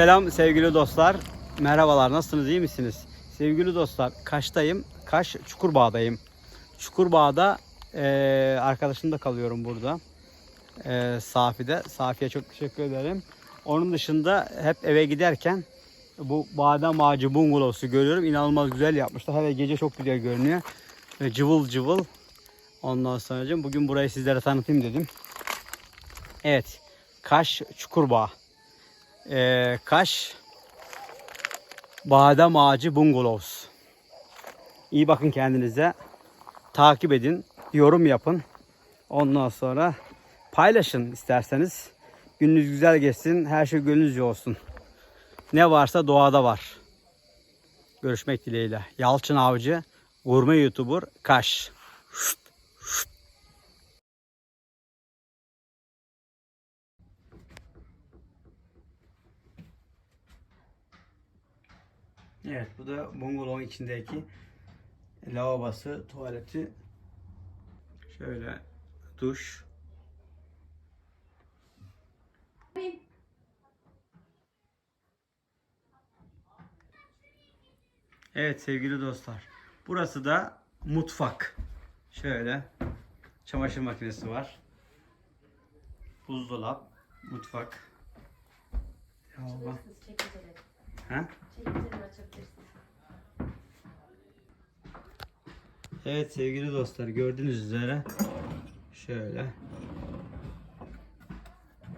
Selam sevgili dostlar. Merhabalar. Nasılsınız? iyi misiniz? Sevgili dostlar, Kaş'tayım. Kaş Çukurbağ'dayım. Çukurbağ'da eee arkadaşımda kalıyorum burada. Eee Safi'de. Safi'ye çok teşekkür ederim. Onun dışında hep eve giderken bu badem ağacı bungalovsu görüyorum. İnanılmaz güzel yapmışlar. Hele gece çok güzel görünüyor. Ve cıvıl cıvıl. Ondan sonra bugün burayı sizlere tanıtayım dedim. Evet. Kaş Çukurbağ. Ee, Kaş Badem Ağacı Bungalows. İyi bakın kendinize. Takip edin. Yorum yapın. Ondan sonra paylaşın isterseniz. Gününüz güzel geçsin. Her şey gönlünüzce olsun. Ne varsa doğada var. Görüşmek dileğiyle. Yalçın Avcı, gurme YouTuber Kaş. Evet bu da bungalovun içindeki lavabosu, tuvaleti. Şöyle duş. Evet sevgili dostlar. Burası da mutfak. Şöyle çamaşır makinesi var. Buzdolap, mutfak. Çekmeceleri. Ha? Evet sevgili dostlar gördüğünüz üzere şöyle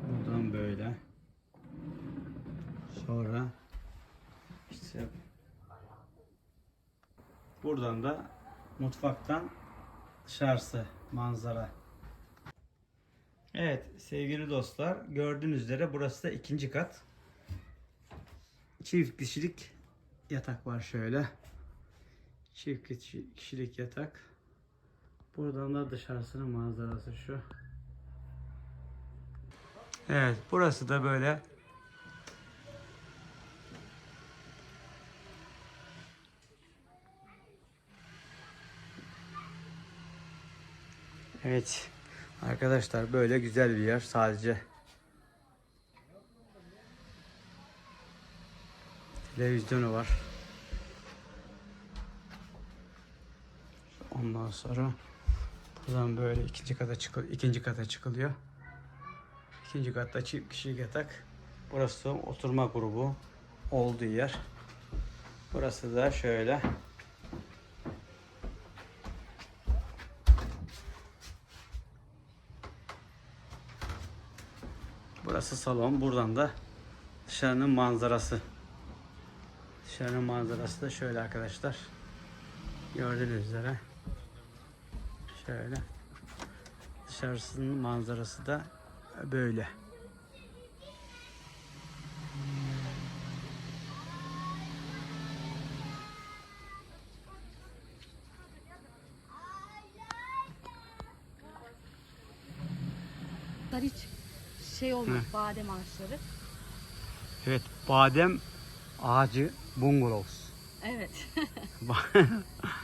buradan böyle sonra işte buradan da mutfaktan dışarısı manzara. Evet sevgili dostlar gördüğünüz üzere burası da ikinci kat. Çift kişilik yatak var şöyle. Çift kişi- kişilik yatak. Buradan da dışarısının manzarası şu. Evet, burası da böyle Evet. Arkadaşlar böyle güzel bir yer sadece. Televizyonu var. Ondan sonra buradan böyle ikinci kata çıkıl ikinci kata çıkılıyor. İkinci katta çift kişilik yatak. Burası oturma grubu olduğu yer. Burası da şöyle. Burası salon. Buradan da dışarının manzarası. Dışarının manzarası da şöyle arkadaşlar. Gördüğünüz üzere. Şöyle. Dışarısının manzarası da böyle. Hiç şey olmaz badem ağaçları. Evet, badem ağacı bungalows. Evet.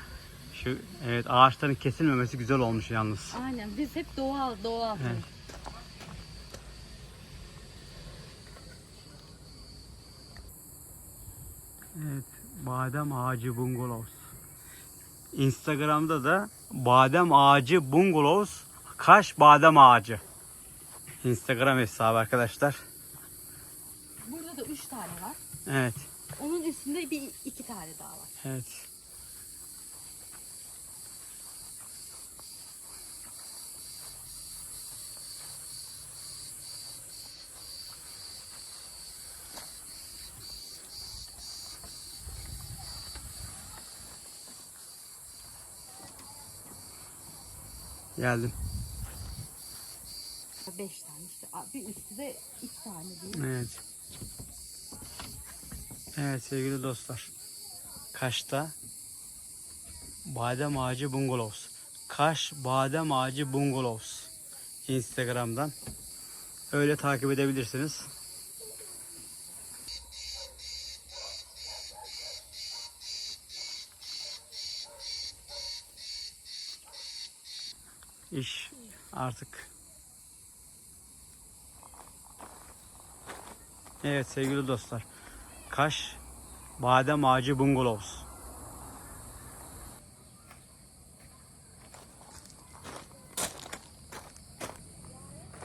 Şu evet ağaçların kesilmemesi güzel olmuş yalnız. Aynen biz hep doğal doğal. Evet. Evet, badem ağacı bungalows. Instagram'da da badem ağacı bungalows, Kaş badem ağacı. Instagram hesabı arkadaşlar. Burada da üç tane var. Evet, Onun üstünde bir iki tane daha var. evet. Geldim. Beş tane işte. Bir üstü de iki tane değil. Evet. Evet sevgili dostlar. Kaş'ta Badem Ağacı Bungalows. Kaş Badem Ağacı Bungalows. Instagram'dan. Öyle takip edebilirsiniz. İş artık Evet sevgili dostlar. Kaş Badem Ağacı Bungalows.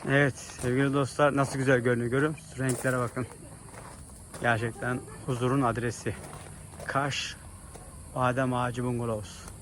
Evet sevgili dostlar nasıl güzel görünüyor görüyor musunuz? Renklere bakın. Gerçekten huzurun adresi. Kaş Badem Ağacı Bungalows.